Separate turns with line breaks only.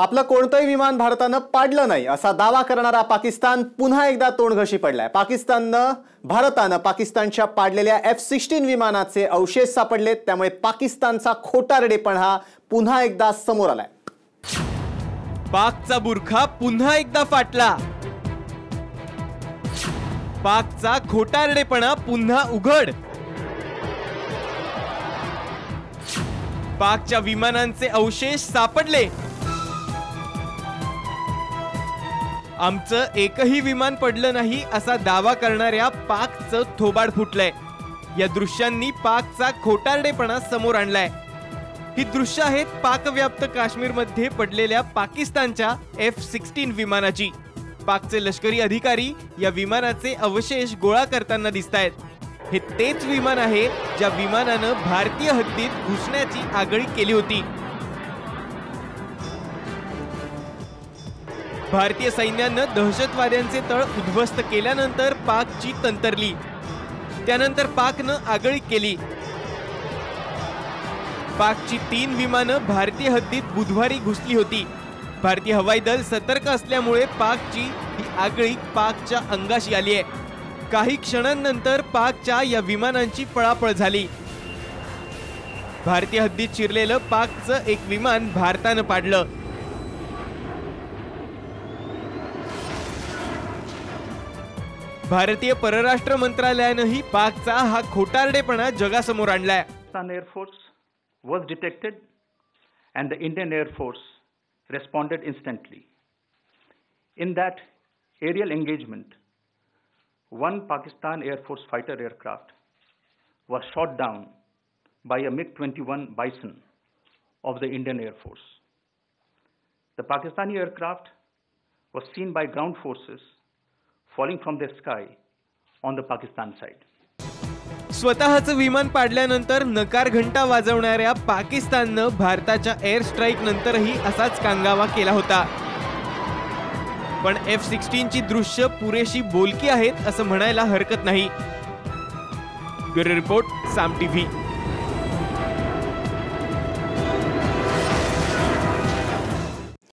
आपलं कोणतंही विमान भारतानं पाडलं नाही असा दावा करणारा पाकिस्तान पुन्हा एकदा तोंडघशी पडलाय. पाकिस्ताननं भारतानं पाकिस्तानच्या पाडलेल्या एफ सिक्स्टीन विमानाचे अवशेष सापडलेत त्यामुळे पाकिस्तानचा खोटारडेपण हा पुन्हा एकदा समोर आलाय.
पाकचा बुरखा पुन्हा एकदा फाटला. पाकचा खोटारडेपणा पुन्हा उघड. पाकच्या विमानांचे अवशेष सापडले. आमचं एकही विमान पडलं नाही असा दावा करणाऱ्या पाकचं थोबाड फुटलंय. या दृश्यांनी पाकचा खोटारडेपणा समोर आणलाय. ही दृश्य आहेत पाकव्याप्त काश्मीरमध्ये पडलेल्या पाकिस्तानच्या एफ सिक्स्टीन विमानाची. पाकचे लष्करी अधिकारी या विमानाचे अवशेष गोळा करताना दिसत आहेत हे तेच विमान आहे ज्या विमानानं भारतीय हद्दीत घुसण्याची आगळी केली होती. भारतीय सैन्यानं दहशतवाद्यांचे तळ उद्ध्वस्त केल्यानंतर पाकची तंतरली. त्यानंतर पाकनं आगळी केली. पाकची तीन विमानं भारतीय हद्दीत बुधवारी घुसली होती. भारतीय हवाई दल सतर्क असल्यामुळे पाकची ही आगळी पाकच्या अंगाशी आली आहे. काही क्षणांनंतर पाकच्या या विमानांची पळापळ झाली. भारतीय हद्दीत चिरलेलं पाकचं एक विमान भारतानं पाडलं. भारतीय परराष्ट्र मंत्रालयानंही पाकचा हा खोटारडेपणा जगासमोर आणलाय
Pakistan Air Force was detected and the Indian Air Force responded instantly. In that aerial engagement, one Pakistan Air Force fighter aircraft was shot down by a MiG 21 Bison of the Indian Air Force. The Pakistani aircraft was seen by ground forces falling from the sky on the Pakistan side.
स्वतःचं विमान पाडल्यानंतर नकार घंटा वाजवणाऱ्या पाकिस्ताननं भारताच्या air strike नंतरही असाच कांगावा केला होता. पण एफ सिक्स्टीनची दृश्य पुरेशी बोलकी आहेत असं म्हणायला हरकत नाही. Bureau report Saam TV.